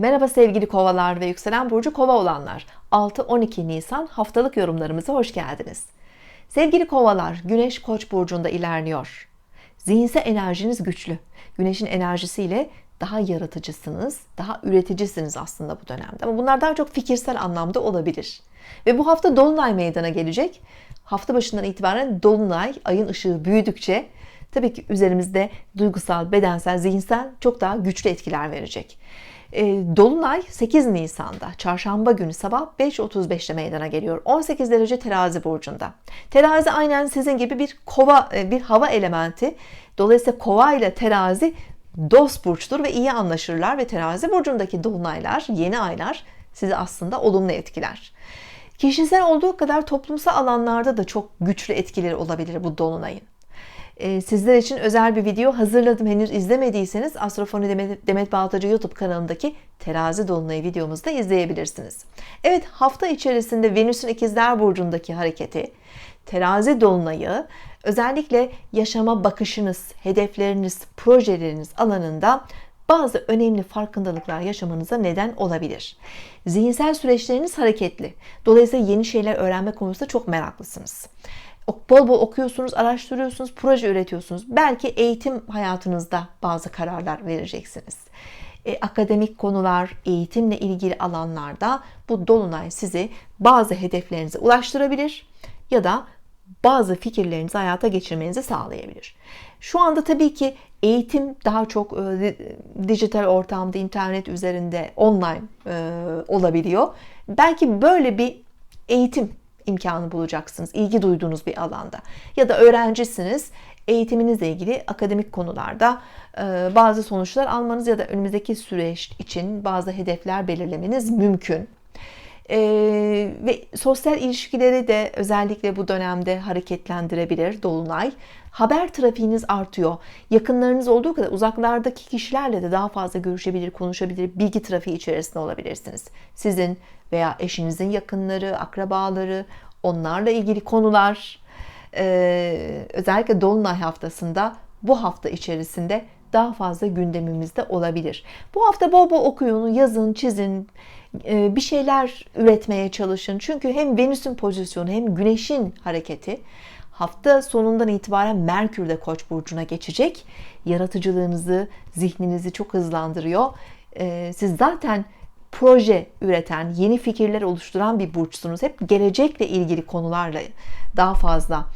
Merhaba sevgili kovalar ve yükselen burcu kova olanlar. 6-12 Nisan haftalık yorumlarımıza hoş geldiniz. Sevgili kovalar, Güneş Koç burcunda ilerliyor. Zihinsel enerjiniz güçlü. Güneşin enerjisiyle daha yaratıcısınız, daha üreticisiniz aslında bu dönemde. Ama bunlar daha çok fikirsel anlamda olabilir. Ve bu hafta Dolunay meydana gelecek. Hafta başından itibaren Dolunay, ayın ışığı büyüdükçe tabii ki üzerimizde duygusal, bedensel, zihinsel çok daha güçlü etkiler verecek. E, Dolunay 8 Nisan'da çarşamba günü sabah 5.35'te meydana geliyor. 18 derece terazi burcunda. Terazi aynen sizin gibi bir kova e, bir hava elementi. Dolayısıyla kova ile terazi dost burçtur ve iyi anlaşırlar ve terazi burcundaki dolunaylar, yeni aylar sizi aslında olumlu etkiler. Kişisel olduğu kadar toplumsal alanlarda da çok güçlü etkileri olabilir bu dolunayın. Ee, sizler için özel bir video hazırladım. Henüz izlemediyseniz Astrofoni Demet, Demet Baltacı YouTube kanalındaki Terazi Dolunayı videomuzu da izleyebilirsiniz. Evet hafta içerisinde Venüs'ün ikizler burcundaki hareketi, Terazi Dolunayı özellikle yaşama bakışınız, hedefleriniz, projeleriniz alanında bazı önemli farkındalıklar yaşamanıza neden olabilir. Zihinsel süreçleriniz hareketli. Dolayısıyla yeni şeyler öğrenme konusunda çok meraklısınız bol bol okuyorsunuz, araştırıyorsunuz, proje üretiyorsunuz. Belki eğitim hayatınızda bazı kararlar vereceksiniz. E, akademik konular, eğitimle ilgili alanlarda bu dolunay sizi bazı hedeflerinize ulaştırabilir ya da bazı fikirlerinizi hayata geçirmenizi sağlayabilir. Şu anda tabii ki eğitim daha çok e, dijital ortamda, internet üzerinde, online e, olabiliyor. Belki böyle bir eğitim imkanı bulacaksınız. ilgi duyduğunuz bir alanda. Ya da öğrencisiniz. Eğitiminizle ilgili akademik konularda e, bazı sonuçlar almanız ya da önümüzdeki süreç için bazı hedefler belirlemeniz mümkün. Ee, ve sosyal ilişkileri de özellikle bu dönemde hareketlendirebilir Dolunay. Haber trafiğiniz artıyor. Yakınlarınız olduğu kadar uzaklardaki kişilerle de daha fazla görüşebilir, konuşabilir, bilgi trafiği içerisinde olabilirsiniz. Sizin veya eşinizin yakınları, akrabaları, onlarla ilgili konular, ee, özellikle Dolunay haftasında bu hafta içerisinde daha fazla gündemimizde olabilir. Bu hafta bol bol okuyun, yazın, çizin, e, bir şeyler üretmeye çalışın. Çünkü hem Venüs'ün pozisyonu hem Güneş'in hareketi hafta sonundan itibaren Merkür de Koç burcuna geçecek. Yaratıcılığınızı, zihninizi çok hızlandırıyor. E, siz zaten proje üreten, yeni fikirler oluşturan bir burçsunuz. Hep gelecekle ilgili konularla daha fazla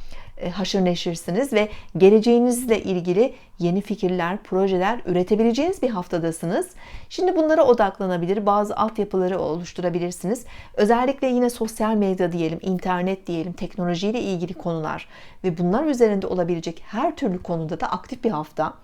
haşır neşirsiniz ve geleceğinizle ilgili yeni fikirler, projeler üretebileceğiniz bir haftadasınız. Şimdi bunlara odaklanabilir, bazı altyapıları oluşturabilirsiniz. Özellikle yine sosyal medya diyelim, internet diyelim, teknolojiyle ilgili konular ve bunlar üzerinde olabilecek her türlü konuda da aktif bir hafta.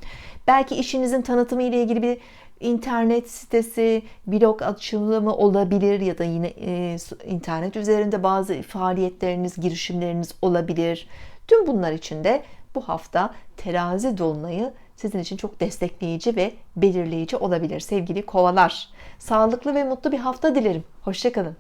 Belki işinizin tanıtımı ile ilgili bir internet sitesi, blog açılımı olabilir ya da yine e, internet üzerinde bazı faaliyetleriniz, girişimleriniz olabilir. Tüm bunlar için de bu hafta terazi dolunayı sizin için çok destekleyici ve belirleyici olabilir sevgili kovalar. Sağlıklı ve mutlu bir hafta dilerim. Hoşçakalın.